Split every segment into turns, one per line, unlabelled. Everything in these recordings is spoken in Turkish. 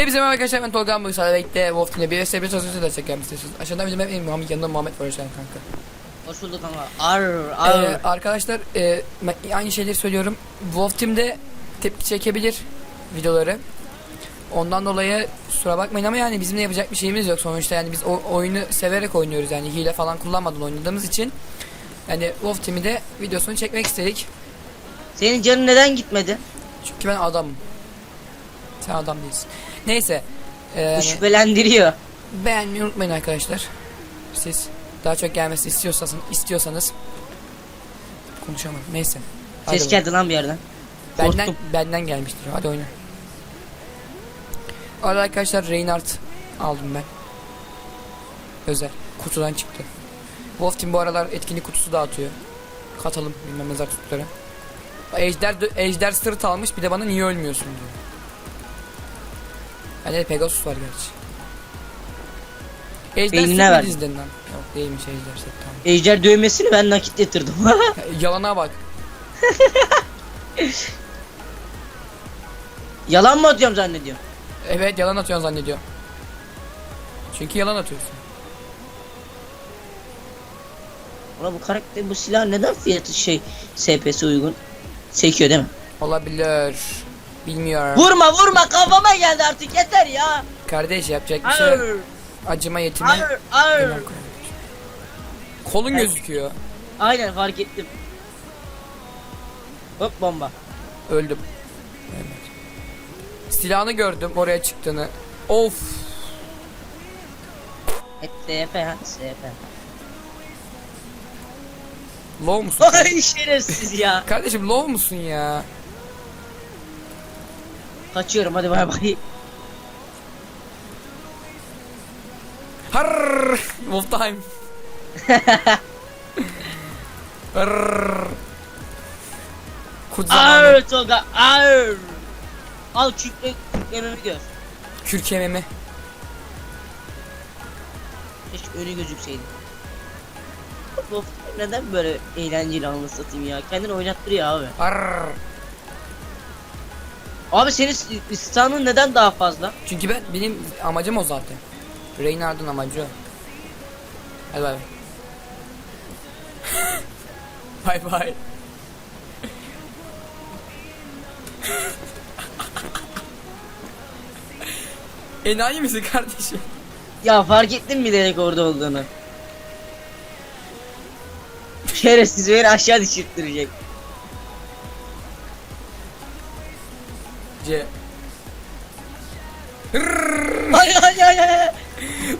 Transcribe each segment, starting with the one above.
Hepinize merhaba arkadaşlar ben Tolga Bugün Sadece Bekle Wolf Team'le bir SB sözünü de çekeceğim istiyorsunuz. Aşağıdan bizim benim Muhammed yanında Muhammed var hoşçakalın kanka.
Hoş bulduk kanka. Ar ar.
Ee, arkadaşlar e, aynı şeyleri söylüyorum. Wolf Team'de tepki çekebilir videoları. Ondan dolayı kusura bakmayın ama yani bizim de yapacak bir şeyimiz yok sonuçta yani biz o oyunu severek oynuyoruz yani hile falan kullanmadan oynadığımız için. Yani Wolf Team'i de videosunu çekmek istedik.
Senin canın neden gitmedi?
Çünkü ben adamım. Sen adam değilsin. Neyse. e,
şüphelendiriyor.
Beğenmeyi unutmayın arkadaşlar. Siz daha çok gelmesini istiyorsanız, istiyorsanız konuşamadım. Neyse. Hadi
Ses
bakalım.
geldi lan bir yerden.
benden
korktum.
benden gelmiştir. Hadi oyna. Arada arkadaşlar Reinhardt aldım ben. Özel. Kutudan çıktı. Wolf Team bu aralar etkinlik kutusu dağıtıyor. Katalım bilmem mezar kutuları. Ejder, Ejder sırt almış bir de bana niye ölmüyorsun diyor. Bende de Pegasus var gerçi. Ejder
Beynine ver.
lan? Yok değilmiş Ejder tamam.
Ejder dövmesini ben nakit getirdim.
Yalana bak.
Yalan mı atıyorum zannediyorum?
Evet yalan atıyorsun zannediyor. Çünkü yalan atıyorsun.
Ulan bu karakter bu silah neden fiyatı şey SPS uygun? Sekiyor değil mi?
Olabilir. Bilmiyorum.
Vurma vurma kafama geldi artık yeter ya.
Kardeş yapacak bir şey yok. Acıma yetime.
ar ar.
önem koyabilir. Kolun gözüküyor.
Aynen fark ettim. Hop bomba.
Öldüm. Evet. Silahını gördüm oraya çıktığını. Of.
Hep SF ha SF.
Low musun?
Ay şerefsiz ya.
Kardeşim low musun ya?
Kaçıyorum hadi bay bay.
Harrrr. Wolf time. Harrrr. Kut zamanı.
Ar Tolga ar. Al çükle çüklememi gör.
Kürk yememi.
Hiç önü gözükseydi. Bu neden böyle eğlenceli anını satayım ya? Kendini oynattırıyor abi.
Harrrr.
Abi senin stanın neden daha fazla?
Çünkü ben benim amacım o zaten. Reinhardt'ın amacı o. Hadi bay bay. bay bay. Enayi misin kardeşim?
Ya fark ettin mi direkt orada olduğunu? Şerefsiz beni aşağı düşürttürecek.
C.
Ay ay ay ay.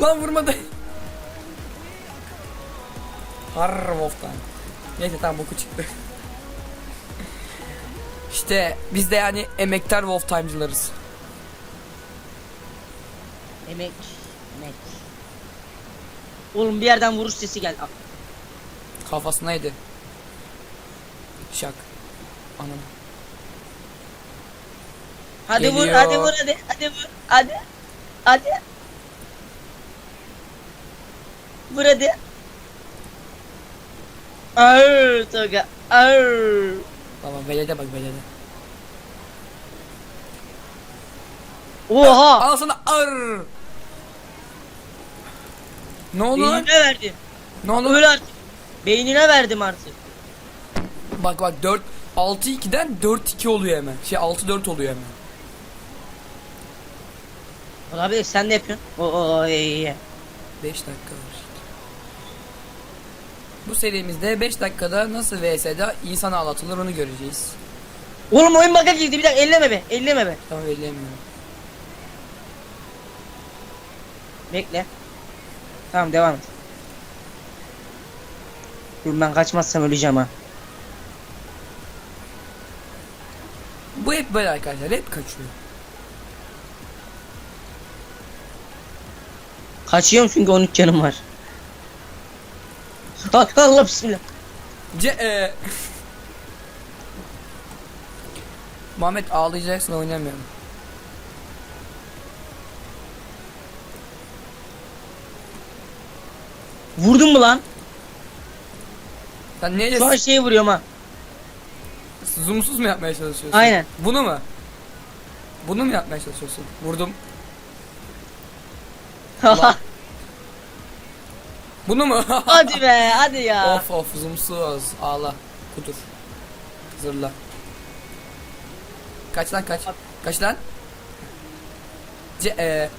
Lan vurmadı. Har Wolf'tan. Neyse tamam boku çıktı. işte biz de yani emektar Wolf Time'cılarız.
Emek. Emek. Oğlum bir yerden vuruş sesi geldi.
Kafasına yedi. Şak. Anam.
Hadi vur
Geliyor.
hadi vur hadi hadi vur hadi. Hadi. Vur hadi. Ağır Toga ağır.
Tamam velede bak velede.
Oha.
Al sana ar. Ne oldu lan?
Beynine verdim.
Ne oldu?
Öl artık. Beynine verdim artık.
Bak bak 4 6 2'den 4 2 oluyor hemen. Şey 6 4 oluyor hemen.
Olabilir sen ne yapıyorsun? O o iyi iyi.
5 dakika var. Bu serimizde 5 dakikada nasıl VS'de insan ağlatılır onu göreceğiz.
Oğlum oyun bug'a girdi bir dakika elleme be elleme be.
Tamam ellemiyorum.
Bekle. Tamam devam et. Dur ben kaçmazsam öleceğim ha.
Bu hep böyle arkadaşlar hep kaçıyor.
Kaçıyorum çünkü 13 canım var. Allah bismillah.
C e. Muhammed ağlayacaksın oynamıyorum.
Vurdun mu lan?
Sen neyle
Şu an şeyi vuruyorum ha.
zoomsuz mu yapmaya çalışıyorsun?
Aynen.
Bunu mu? Bunu mu yapmaya çalışıyorsun? Vurdum. Bunu mu?
hadi be hadi ya.
of of zoomsuz. Ağla. Kudur. Zırla. Kaç lan kaç. Kaç lan? Ce e,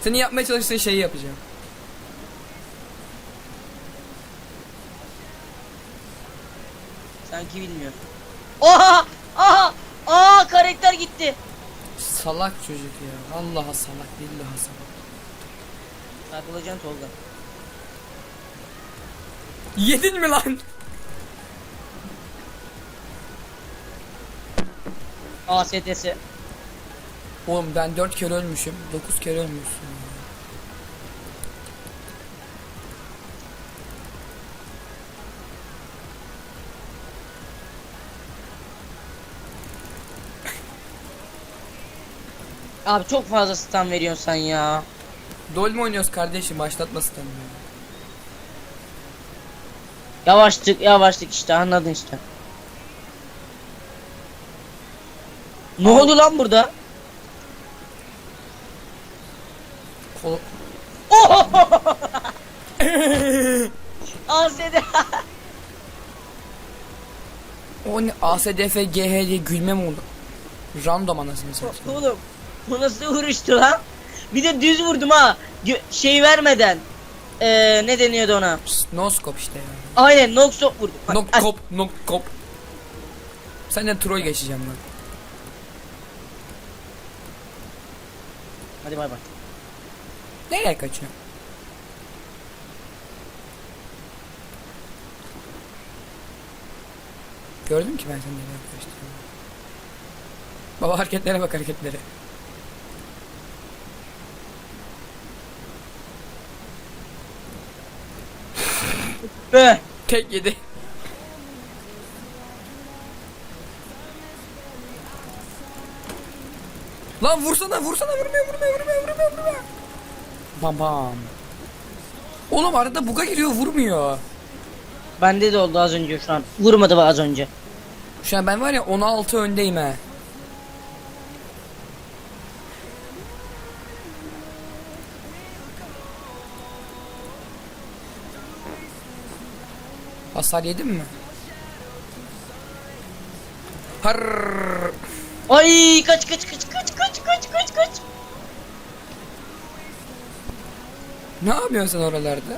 senin yapmaya çalıştığın şeyi yapacağım.
Sanki bilmiyor. Oha! Aha! Aa karakter gitti.
Salak çocuk ya. Vallahi salak billahi salak.
Takılacaksın Tolga.
Yedin mi lan?
ASTS.
Oğlum ben 4 kere ölmüşüm. 9 kere ölmüşsün.
Abi çok fazla stun veriyorsun sen ya.
Dol mu oynuyoruz kardeşim? Başlatmasın tabii.
Yavaştık yavaştık işte anladın işte. Ne oldu lan burada?
Kol...
ASD.
O ne? ASDF GH diye gülme mi oldu? Random anasını satayım.
Oğlum bu nasıl vuruştu lan? Bir de düz vurdum ha. Gö- şey vermeden. Ee, ne deniyordu ona?
Scope işte ya.
Aynen noksop vurdum. Ay-
Nok kop nok kop. Senden troll geçeceğim lan.
Hadi bay bay.
Nereye kaçıyor? Gördüm ki ben seni nereye kaçtığını. Baba hareketlere bak hareketlere.
Be.
Tek yedi. Lan vursana vursana vurmuyor vurmuyor vurmuyor vurmuyor vurmuyor. Bam bam. Oğlum arada buga giriyor vurmuyor.
Bende de oldu az önce şu an. Vurmadı az önce.
Şu an ben var ya 16 öndeyim he. Hasar yedin mi? Har.
Ay kaç kaç kaç kaç kaç kaç kaç kaç.
Ne yapıyorsun sen oralarda?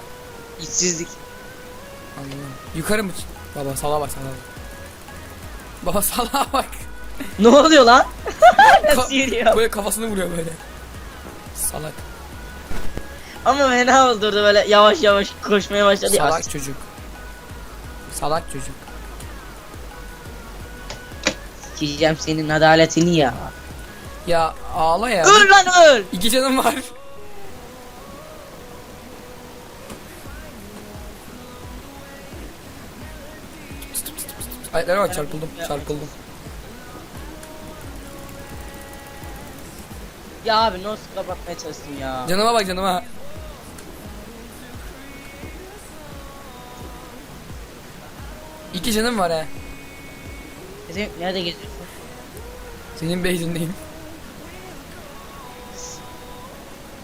Allah'ım. Yukarı mı? Baba sala bak sala bak. Baba sala bak.
Ne oluyor lan?
Ka-
Nasıl yürüyor?
böyle kafasını vuruyor böyle. Salak.
Ama fena orada böyle yavaş yavaş koşmaya başladı. ya.
Salak çocuk. Salak çocuk.
Sikeceğim senin adaletini ya.
Ya ağla ya.
Öl lan öl.
İki canım var. Ayaklara bak çarpıldım çarpıldım.
Ya abi no scope atmaya çalıştım ya.
Canıma bak canıma. İki canım var he.
Sen nerede geziyorsun?
Senin beyzindeyim.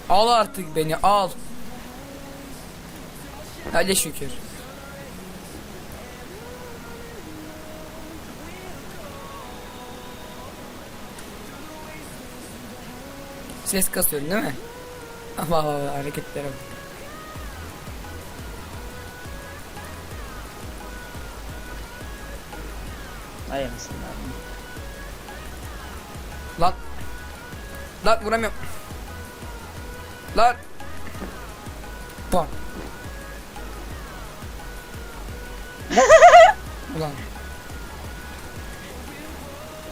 Al artık beni al. Hadi şükür. Ses kasıyorsun değil mi? Ama hareketlere bak.
Mısın abi?
Lan. Lan vuramıyorum. Lan. Bam. Ulan.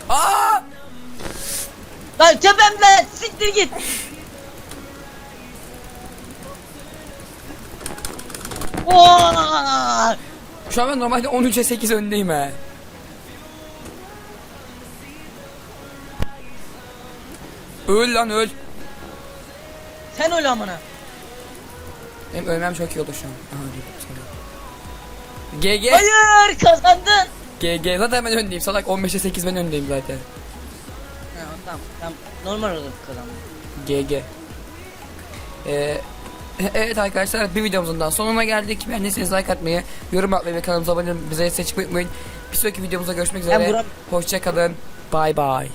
Aa!
Lan tepemde siktir git. Oo!
Şu an ben normalde 13'e 8 öndeyim he. Öl lan öl.
Sen öyle amına.
Benim ölmem çok iyi oldu şu an. Aha, öldüm. GG.
Hayır kazandın.
GG. Zaten ben öndeyim. Salak 15'e 8 ben öndeyim zaten.
Ha, tamam tamam normal olur kazandın.
GG. Ee, Evet arkadaşlar bir videomuzun daha sonuna geldik. Beğendiyseniz like atmayı, yorum atmayı ve kanalımıza abone olmayı, bize destek çıkmayı unutmayın. Bir sonraki videomuzda görüşmek üzere. Hoşçakalın. Bay bay.